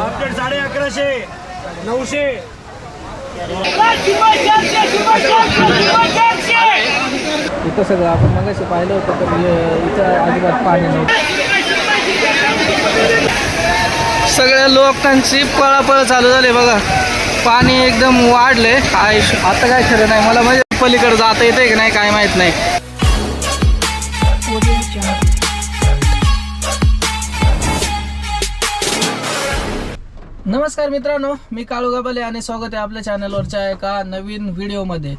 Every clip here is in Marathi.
पापलेट साडे अकराशे नऊशे. इथं सगळं आपण मग पाहिलं होतं तर इथं अजिबात पाणी नव्हतं. सगळ्या लोकांची पळापळ चालू झाली बघा. पाणी एकदम वाढले काय आता काय खरं नाही मला म्हणजे पलीकडे जाता येते की नाही काय माहीत नाही. नमस्कार मित्रांनो मी काळू गाबाले आणि स्वागत आहे आपल्या चॅनलवरच्या एका नवीन व्हिडिओमध्ये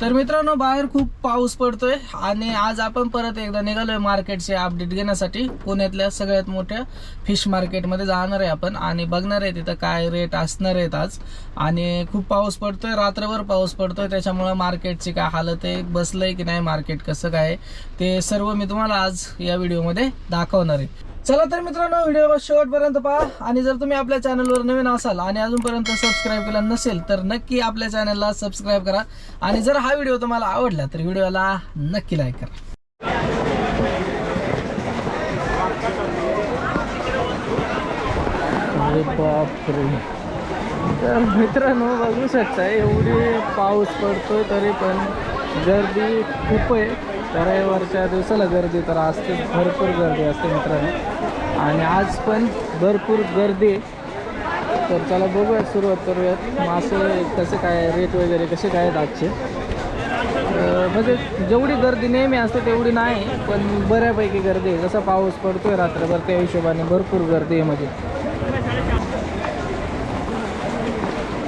तर मित्रांनो बाहेर खूप पाऊस पडतोय आणि आज आपण परत एकदा निघालोय मार्केटचे अपडेट घेण्यासाठी. पुण्यातल्या सगळ्यात मोठ्या फिश मार्केटमध्ये जाणार आहे आपण आणि बघणार आहे तिथं काय रेट असणार आहेत आज. आणि खूप पाऊस पडतोय रात्रभर पाऊस पडतोय त्याच्यामुळं मार्केटची काय हालत आहे बसलंय की नाही मार्केट कसं काय ते सर्व मी तुम्हाला आज या व्हिडिओमध्ये दाखवणार आहे. चला तर मित्रांनो व्हिडिओ शेवटपर्यंत पहा. आणि जर तुम्ही आपल्या चॅनलवर नवीन असाल आणि अजूनपर्यंत सबस्क्राईब केला नसेल तर नक्की आपल्या चॅनलला सबस्क्राईब करा. आणि जर हा व्हिडिओ तुम्हाला आवडला तर व्हिडिओला नक्की लाईक करा. अरे बापरे. तर मित्रांनो बघू शकता एवढी पाऊस पडतोय तरी पण गर्दी खूप आहे. रविवारच्या दिवसाला गर्दी तर असते भरपूर गर्दी असते मित्रांनो. आणि आज पण भरपूर गर्दी आहे. तर चला बघूयात सुरुवात करूयात. मासे कसे काय रेट वगैरे कसे काय आहेत आजचे? म्हणजे जेवढी गर्दी नेहमी असते तेवढी नाही पण बऱ्यापैकी गर्दी आहे. जसा पाऊस पडतोय रात्रभर त्या हिशोबाने भरपूर गर्दी आहे म्हणजे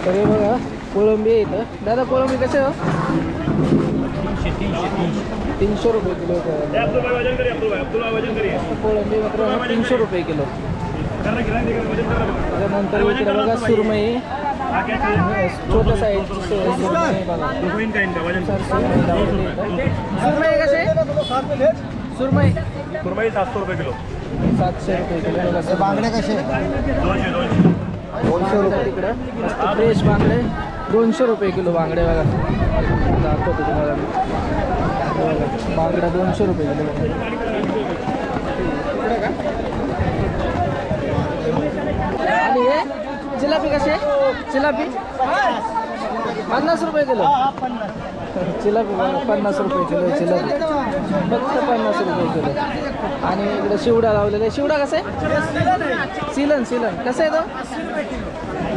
तर हे बघा कोळंबी आहे इथं. दादा कोळंबी कसे हो? तीनशे रुपये किलो कोळंबी. मात्र तीनशे रुपये किलो. त्यानंतर इकडे बघा सुरमई. छोट्या साईजची सुरमई सुरमई. सुरमई कसे सुरमई. कुरमाई सातशे रुपये किलो. सातशे रुपये किलो. बघा सुरमई. बांगडे कसे दोनशे दोनशे. दोनशे रुपये. तिकडं फ्रेश बांगडे. दोनशे रुपये किलो बांगडे बघा. दाखवतो तुम्हाला बांगडा दोनशे रुपये किलो. आणि हे जिलापी कसे? जिलापी? पन्नास रुपये किलो. जिलापी पन्नास रुपये किलो जिलापी. फक्त पन्नास रुपये किलो. आणि इकडे शिवडा लावलेला आहे. शिवडा कसं आहे. सिलन सिलन. कसं आहे तो?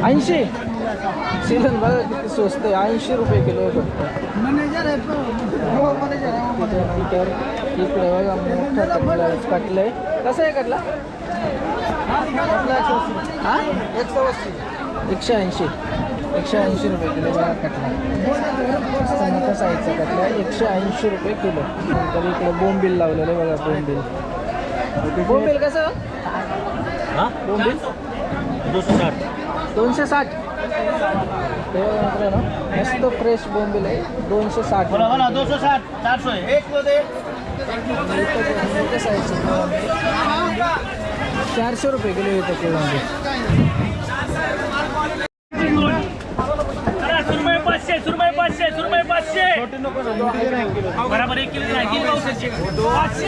ऐंशी. सिलन बघा किती स्वस्त आहे? ऐंशी रुपये किलो आहे फक्त. त्याच्यानंतर इकडे बघा मोठा कटला आहे. कटला आहे. कसं आहे कटला? हा? एकशे ऐंशी. एकशे ऐंशी रुपये किलो बघा कटला. मोठा साईजचा कटला. आहे एकशे ऐंशी रुपये किलो. नंतर इकडे बोंबील लावलेलं आहे बघा बोंबील. बोंबील कसं? बोंबील? दोनशे साठ. दोनशे साठ. ते बघा मित्रांनो मस्त फ्रेश बोंबील आहे. दोनशे साठ दोनशे साठ चारशे. एक मोठ्या साईजची चारशे रुपये किलो येतं कोळंबी पाचशे सुरमई पाचशे सुरमई पाचशे. बराबर एक किलो नाही किलो पाचशे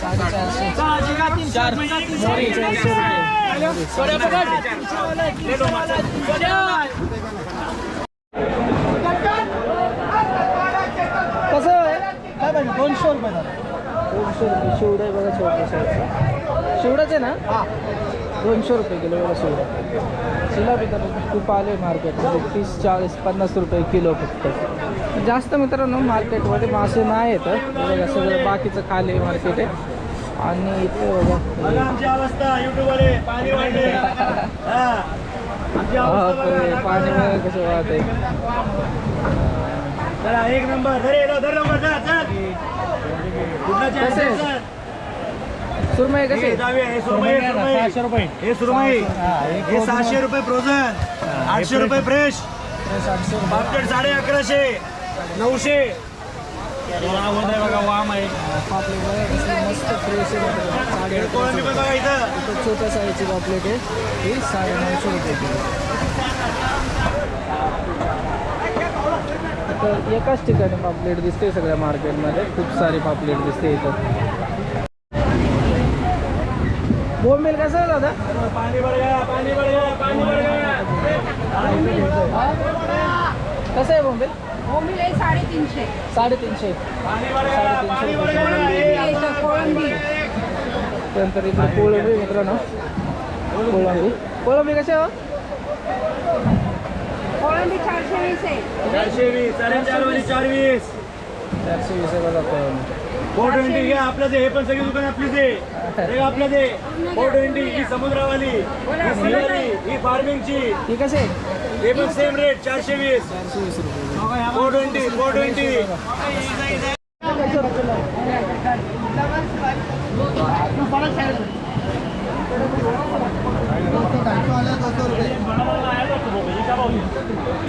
साडेचारशे चार मोरी चारशे रुपये शिवडा ना दोनशे रुपये किलो बघा शिवडा जिलाबी तर खूप मार्केटमध्ये तीस चाळीस पन्नास रुपये किलो फक्त जास्त मित्रांनो मार्केटमध्ये मासे नाही येतं. हे बघा सगळं बाकीचं खाली मार्केट आहे. आणि इथे बघा. आमची अवस्था युट्यूब वाले पाणी कसं वाहत आहे चला एक नंबर धरे लो धर नंबर चल चल कुठला कसे? सुरमई कसे. सहाशे रुपये हे सुरमई हा, सहाशे रुपये फ्रोझन आठशे रुपये. फ्रेश पापलेट साडे अकराशे. नऊशे बघा वाम आहे पापलेट बघा कसली मस्त फ्रेश आहे बघा इथं इथं छोट्या साईजची पापलेट आहे. ही साडे नऊशे रुपये किलो. तर एकाच ठिकाणी पापलेट दिसते सगळ्या मार्केटमध्ये. खूप सारी पापलेट दिसते इथं. बोंबील कसं आहे दादा? पाणी पाणी पाणी कसं आहे बोंबील? बोंबील आहे साडेतीनशे. साडेतीनशे. कोळंबी. त्यानंतर कोळंबी मित्रांनो. कोळंबी. कोळंबी कसे हो? कोळंबी चारशे वीस आहे. चारशे वीस. साडेचार वाली चार वीस चारशे वीस आहे बघा कोळंबी. फोर ट्वेंटी घ्या. आपल्याच हे पण सगळी दुकान आपलीच आहे. हे आपल्याच. आहे फोर ट्वेंटी ही समुद्रावाली ही ही फार्मिंगची ही कसे आहे? हे पण सेम रेट चारशे वीस. चारशे वीस रुपये. Four twenty four twenty.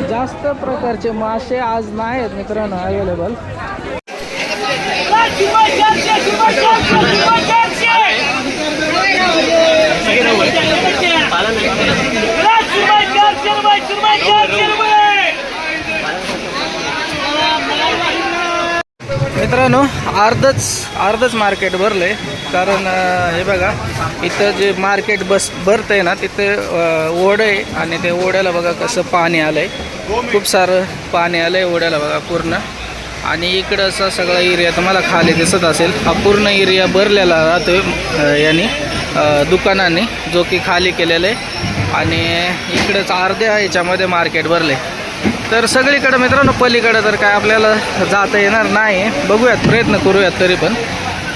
जास्त प्रकारचे मासे आज नाही आहेत मित्रांनो अवेलेबल मित्रांनो अर्धच अर्धच मार्केट भरलं आहे कारण हे बघा इथं जे मार्केट बस भरतंय ना तिथे ओढं ओढ आहे आणि ते ओढ्याला बघा कसं पाणी आलंय. खूप सारं पाणी आलंय ओढ्याला बघा पूर्ण. आणि इकडं असा सगळा एरिया तुम्हाला खाली दिसत असेल. हा पूर्ण एरिया भरलेला राहतो यांनी अं, दुकानांनी जो की खाली केलेला आहे. आणि इकडंच अर्ध्या याच्यामध्ये मार्केट भरले तर सगळीकडं मित्रांनो पलीकडं तर काय आपल्याला जाता येणार नाही. बघूयात प्रयत्न करूयात तरी पण.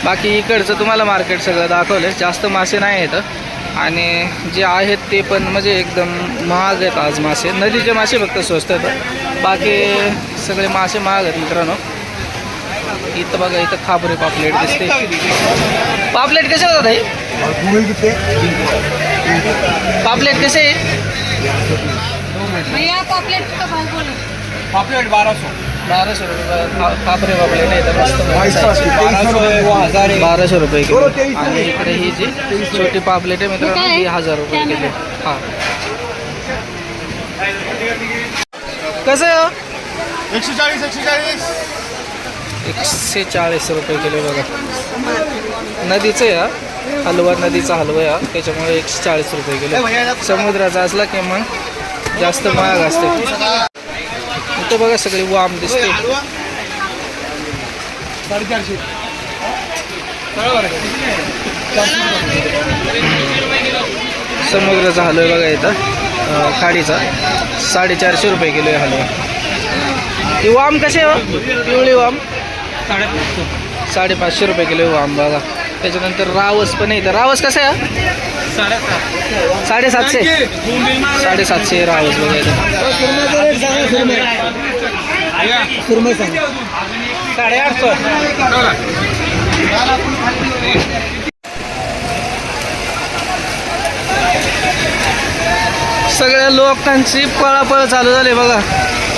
बाकी इकडचं तुम्हाला मार्केट सगळं दाखवलं जास्त मासे नाही आहेत. आणि जे आहेत ते पण म्हणजे एकदम महाग आहेत आज मासे. नदीचे मासे फक्त स्वस्त आहेत. बाकी सगळे मासे महाग आहेत मित्रांनो. इथं बघा इथं खाबरे पापलेट दिसते. पापलेट कसे होतात हे पापलेट कसे? आहे भैया पॉपलेट का भाव बोलो. पापलेट बाराशे. बाराशे रुपये. खा- खापरे पापलेट आहे तर मस्त बाराशे रुपये. किलो. आणि इकडे ही जी छोटी पापलेट आहे मित्रांनो ही हजार रुपये किलो. हा. कसं आहे हो? एकशे चाळीस एकशे चाळीस एकशे चाळीस रुपये किलो बघा. नदीचं आहे हा. हलवा नदीचा हलवा आहे हा. त्याच्यामुळे एकशे चाळीस रुपये किलो. समुद्राचा असला की मग जास्त महाग असते. इथं बघा सगळी वाम दिसते. साडेचारशे समुद्राचा हलवा आहे बघा इथं. खाडीचा. साडेचारशे रुपये किलो आहे हलवा. ती वाम कशी आहे हो? पिवळी वाम. साडेपाचशे रुपये किलो आहे वाम बघा. त्याच्यानंतर रावस पण आहे इथं. रावस कसं आहे साडेसातशे. साडेसातशे रावस बघा इथं सुरमई साडेआठशे सगळ्या लोकांची पळापळ चालू झाली बघा.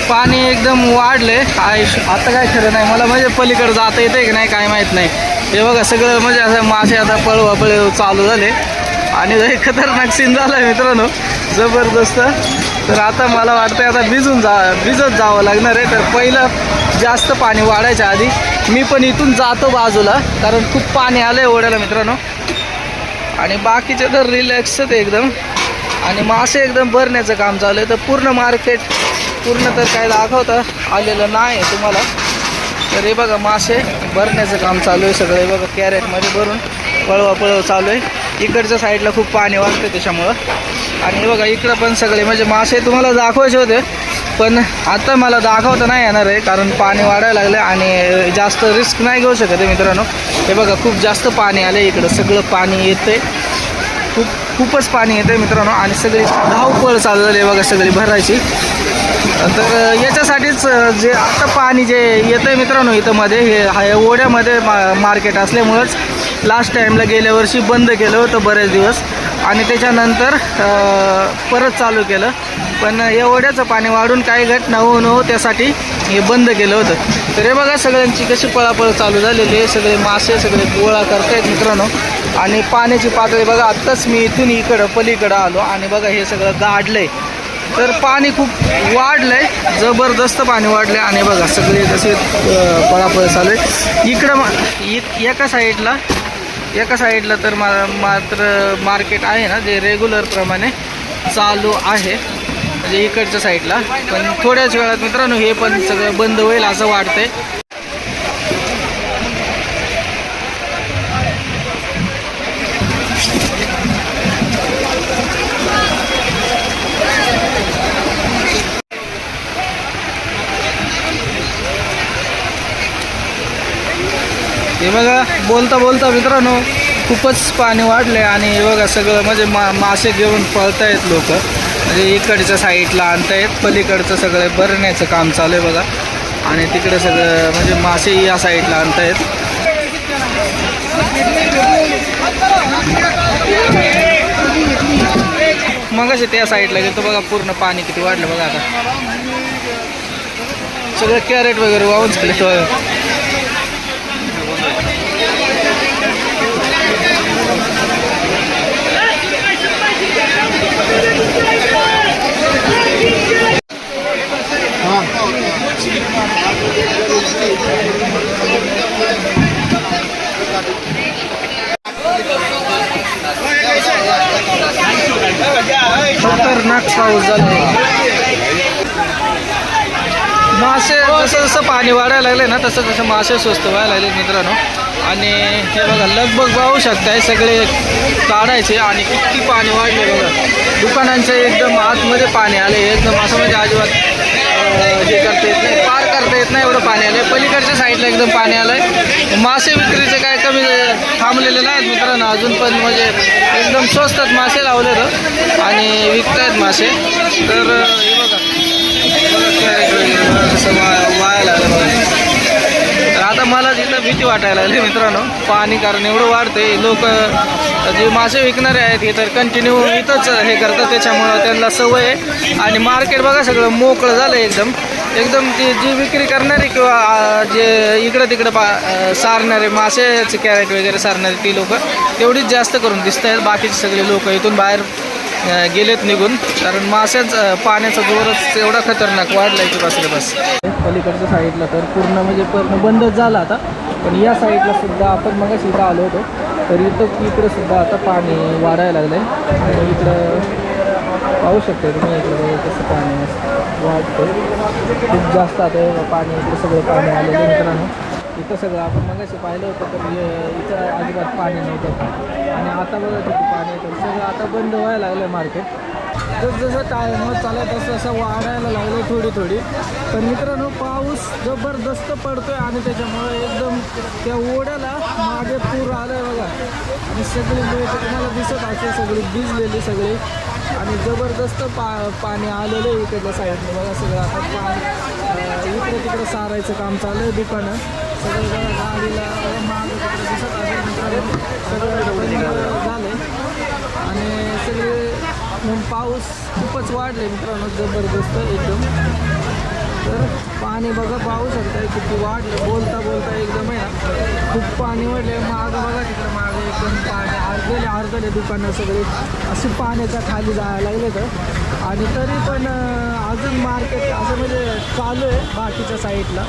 पाणी एकदम वाढले. आयुष आता काय खरं नाही. मला म्हणजे पलीकडे जाता येते की नाही काय माहीत नाही. हे बघा सगळं म्हणजे असं मासे आता पळवापळ चालू झाले. आणि लय खतरनाक सीन झाला आहे मित्रांनो. जबरदस्त. तर आता मला वाटतं आता भिजून जा भिजत जावं लागणार आहे. तर पहिलं जास्त पाणी वाढायच्या आधी मी पण इथून जातो बाजूला कारण खूप पाणी आलं आहे ओढ्याला मित्रांनो. आणि बाकीचे तर रिलॅक्सच आहेत एकदम. आणि मासे एकदम भरण्याचं काम चालू आहे. तर पूर्ण मार्केट पूर्ण तर काय दाखवता आलेलं नाही तुम्हाला. तर हे बघा मासे भरण्याचं काम चालू आहे सगळं. हे बघा कॅरेटमध्ये भरून पळवा पळव चालू आहे. इकडच्या साईडला खूप पाणी वाटतं त्याच्यामुळं. आणि बघा इकडं पण सगळे म्हणजे मासे तुम्हाला दाखवायचे होते पण आता मला दाखवता नाही येणार आहे कारण पाणी वाढायला लागलं आणि जास्त रिस्क नाही घेऊ शकत आहे मित्रांनो. हे बघा खूप जास्त पाणी आलं आहे इकडं. सगळं पाणी येते खूप खूपच पाणी येते मित्रांनो. आणि सगळी धावपळ चालू झाली आहे बघा सगळी भरायची. तर याच्यासाठीच जे आता पाणी जे येतं आहे मित्रांनो इथं मध्ये हे हा- ओढ्यामध्ये मा मार्केट असल्यामुळंच लास्ट टाईमला गेल्या वर्षी बंद केलं होतं बरेच दिवस. आणि त्याच्यानंतर परत चालू केलं. पण एवढ्याचं पाणी वाढून काही घटना होऊ नको त्यासाठी हे बंद केलं होतं. तर हे बघा सगळ्यांची कशी पळापळ चालू झालेली आहे. सगळे मासे सगळे गोळा करतायत मित्रांनो. आणि पाण्याची पातळी बघा आत्ताच मी इथून इकडं पलीकडं आलो. आणि बघा हे सगळं गाडलंय. तर पाणी खूप वाढलं आहे जबरदस्त पाणी वाढलंय. आणि बघा सगळे जसे पळापळ चालू आहे. इकडं इ- एका साईडला एका साईडला तर मा मात्र मार्केट आहे ना जे रेग्युलर प्रमाणे चालू आहे. म्हणजे इकडच्या साईडला. पण थोड्याच वेळात मित्रांनो हे पण सगळं बंद होईल असं वाटतंय. हे बघा बोलता बोलता मित्रांनो खूपच पाणी वाढलं आहे आणि हे बघा सगळं म्हणजे मा मासे घेऊन पळतायत लोक. म्हणजे इकडच्या साईडला आणतायत पलीकडचं सगळं भरण्याचं काम चालू आहे बघा. आणि तिकडे सगळं म्हणजे मासे या साईडला आणतायत. मग त्या साईडला गेलो बघा पूर्ण पाणी किती वाढलं बघा आता. सगळं कॅरेट वगैरे वाहून झाले खतरनाक पाऊस झाला. मासे जसं जसं पाणी वाढायला लागले ना तसं तसं मासे स्वस्त व्हायला लागले मित्रांनो. आणि हे बघा लगभग पाहू शकताय सगळे काढायचे आणि किती पाणी वाढले बघा. दुकानांच्या एकदम आतमध्ये पाणी आले. एकदम असं म्हणजे अजिबात हे करता येत नाही पार करता येत नाही एवढं पाणी आलं पलीकडच्या साईडला एकदम पाणी आलं आहे मासे विक्रीचे काय कमी थांबलेले नाहीत मित्रांनो अजून पण म्हणजे एकदम स्वस्तात मासे लावले तर आणि विकतायत मासे. तर हे बघा. बघा वायाला लागलं तर आता मला जिथं भीती वाटायला लागली मित्रांनो. पाणी कारण एवढं वाढते लोक जे मासे विकणारे आहेत हे तर कंटिन्यू इथंच हे करतात. त्याच्यामुळं त्यांना सवय आहे. आणि मार्केट बघा सगळं मोकळं झालं एकदम. एकदम ती जी विक्री करणारी किंवा जे इकडं तिकडं पा सारणारे मासेचे कॅरेट वगैरे सारणारे ती लोक तेवढीच जास्त करून दिसत आहेत. बाकीचे सगळे लोक इथून बाहेर गेलेत निघून. कारण मासेच पाण्याचा जोरच एवढा खतरनाक वाढला की बसले बस. पलीकडच्या साईडला तर पूर्ण म्हणजे पूर्ण बंदच झाला आता. पण या साईडला सुद्धा आपण मग इथं आलो होतो. तर इथं इकडं सुद्धा आता पाणी वाढायला लागलं आहे आणि इकडं पाहू शकता तुम्ही इकडं कसं पाणी वाढतं खूप जास्त आता पाणी इकडं सगळं पाणी आलेलं आहे मित्रांनो. इथं सगळं आपण मगाशी पाहिलं होतं तर इथं अजिबात पाणी नव्हतं. आणि आता बघा किती पाणी येतं. सगळं आता बंद व्हायला लागलं आहे मार्केट जसजसं टाइम चालत तसं असं वाढायला लागलं थोडी थोडी. पण मित्रांनो पाऊस जबरदस्त पडतो आहे आणि त्याच्यामुळे एकदम त्या ओढ्याला मागे पूर आलाय बघा. आणि सगळी तुम्हाला दिसत असेल सगळी भिजलेली सगळी. आणि जबरदस्त पा पाणी आलेलं आहे इकडल्या साईडने बघा सगळं आता पाणी इकडे तिकडे सारायचं काम चालू आहे दुकानं. सगळं बघा गाडीला मागे तिकडे दिसत असेल मित्रांनो. सगळं झालं आणि सगळे मग पाऊस खूपच वाढले मित्रांनो जबरदस्त एकदम. तर पाणी बघा पाहू शकता किती वाढलं बोलता बोलता एकदम आहे ना खूप पाणी वाढले मागं बघा तिकडं मागं एकदम पाणी अर्धले अर्धले दुकानं सगळे. असे पाण्याच्या खाली जायला लागले तर आणि तरी पण अजून मार्केट असं म्हणजे चालू आहे बाकीच्या साईडला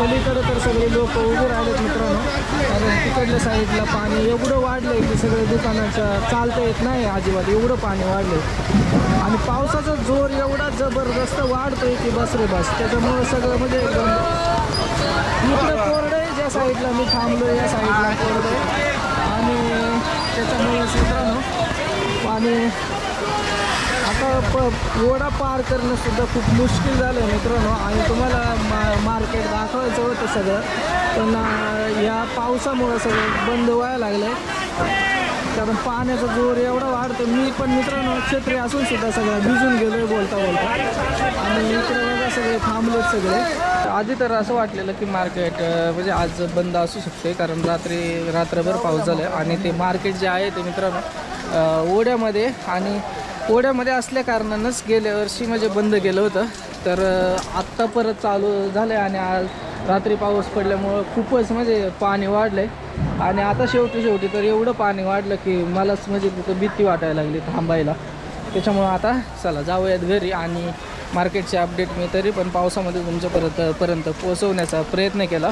पलीकडं तर सगळे लोक उभे राहिलेत मित्रांनो. कारण तिकडल्या साईडला पाणी एवढं वाढलं आहे की सगळे दुकानाच्या चालता येत नाही अजिबात. एवढं पाणी वाढलं आणि पावसाचा जोर एवढा जबरदस्त वाढतोय की बस रे बस. त्याच्यामुळं सगळं म्हणजे इकडं कोरडं आहे ज्या साईडला मी थांबलो या साईडला कोरडं आहे. आणि त्याच्यामुळे मित्रांनो पाणी आता प ओढा पार करणं सुद्धा खूप मुश्किल झालं आहे मित्रांनो. आणि तुम्हाला मा मार्केट दाखवायचं होतं सगळं. पण या पावसामुळं सगळं बंद व्हायला लागलं आहे कारण पाण्याचा जोर एवढा वाढतो मी पण मित्रांनो क्षेत्री असून सुद्धा सगळं भिजून गेलो आहे बोलता बोलता. आणि इकडे बघा सगळं थांबलेत सगळे. आधी तर असं वाटलेलं की मार्केट म्हणजे आज बंद असू शकते कारण रात्री रात्रभर पाऊस झाला आणि ते मार्केट जे आहे ते मित्रांनो ओढ्यामध्ये आणि ओढ्यामध्ये असल्या कारणानंच गेल्या वर्षी म्हणजे बंद केलं होतं. तर आत्ता परत चालू झालं आणि आज रात्री पाऊस पडल्यामुळं खूपच म्हणजे पाणी वाढलं आहे आणि आता शेवटी शेवटी तर एवढं पाणी वाढलं की मलाच म्हणजे तिथं भीती वाटायला लागली थांबायला. त्याच्यामुळं आता चला जाऊयात घरी आणि मार्केटचे अपडेट मी तरी पण पावसामध्ये तुमच्यापर्यंत पर्यंत पोहोचवण्याचा प्रयत्न केला.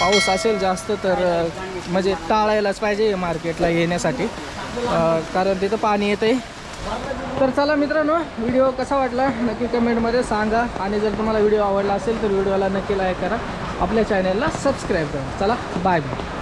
पाऊस असेल जास्त तर म्हणजे टाळायलाच पाहिजे मार्केटला येण्यासाठी. कारण तिथं पाणी येतं आहे तर चला मित्रांनो व्हिडिओ कसा वाटला नक्की कमेंटमध्ये सांगा. आणि जर तुम्हाला व्हिडिओ आवडला असेल तर व्हिडिओला नक्की लाईक करा. आपल्या चॅनलला सबस्क्राईब करा. चला बाय बाय